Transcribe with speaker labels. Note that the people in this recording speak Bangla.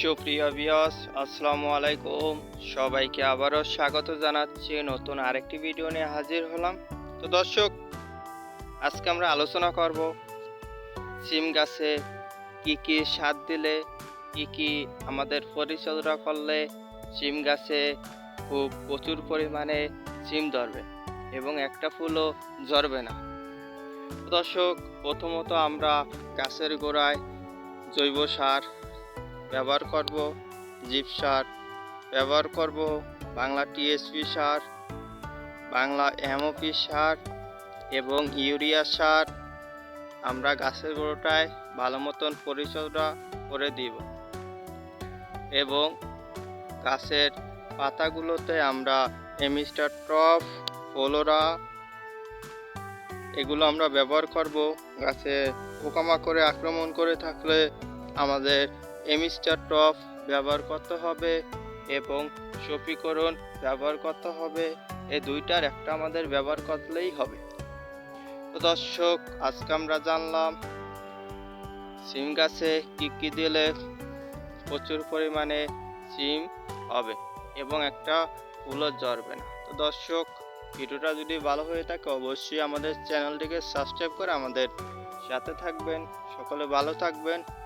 Speaker 1: সুপ্রিয় বিয়স আসসালামু আলাইকুম। সবাইকে আবারও স্বাগত জানাচ্ছি। নতুন আরেকটি ভিডিও নিয়ে হাজির হলাম। তো দর্শক, আজকে আমরা আলোচনা করব সিম গাছে কি কি সার দিলে, কি কি আমাদের পরিচর্যা করলে সিম গাছে খুব প্রচুর পরিমাণে সিম ধরবে এবং একটা ফুলও ঝরবে না। দর্শক, প্রথমত আমরা গাছের গোড়ায় জৈব সার ব্যবহার করব, জিপ সার ব্যবহার করব, বাংলা টিএসপি সার, বাংলা এমওপি সার এবং ইউরিয়া সার। আমরা গাছের গোড়াটায় ভালো মতন পরিচর্যা করে দিব এবং গাছের পাতাগুলোতে আমরা এমিস্টার টপ, ফলোরা এগুলো আমরা ব্যবহার করব। গাছে পোকামাকড়ে আক্রমণ করে থাকলে আমাদের এমিস্টার টপ ব্যবহার করতে হবে এবং সফিকরণ ব্যবহার করতে হবে। এই দুইটার একটা আমাদের ব্যবহার করলেই হবে। তো দর্শক, আজকে আমরা জানলাম সিম গাছে কী কী দিলে প্রচুর পরিমাণে সিম হবে এবং একটা ফুলও জ্বরবে না। তো দর্শক, ভিডিওটা যদি ভালো হয়ে থাকে অবশ্যই আমাদের চ্যানেলটিকে সাবস্ক্রাইব করে আমাদের সাথে থাকবেন। সকলে ভালো থাকবেন।